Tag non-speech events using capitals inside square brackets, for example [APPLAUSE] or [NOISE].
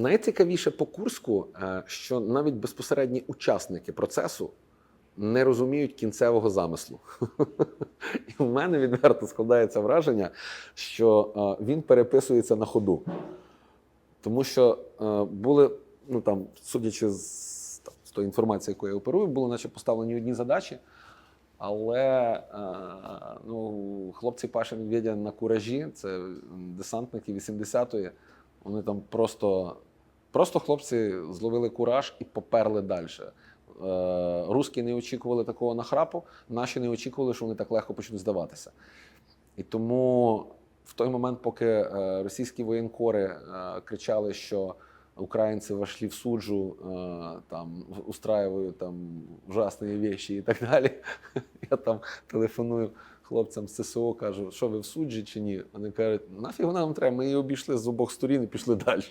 Найцікавіше по Курську, е, що навіть безпосередні учасники процесу не розуміють кінцевого замислу. [LAUGHS] І в мене відверто складається враження, що е, він переписується на ходу. Тому що е, були, ну там, судячи з, там, з тої інформації, якою я оперую, були наче поставлені одні задачі. Але ну, хлопці Паша Медведя на куражі, це десантники 80-ї, вони там просто, просто хлопці зловили кураж і поперли далі. Е, Руські не очікували такого нахрапу, наші не очікували, що вони так легко почнуть здаватися. І тому в той момент, поки е, російські воєнкори е, кричали, що українці вошли в суджу, там устраивають там ужасні речі і так далі. [LAUGHS] Я там телефоную хлопцям з ССО, кажу, що ви в суджі чи ні? Вони кажуть, нафіг вона нам треба, ми її обійшли з обох сторін і пішли далі.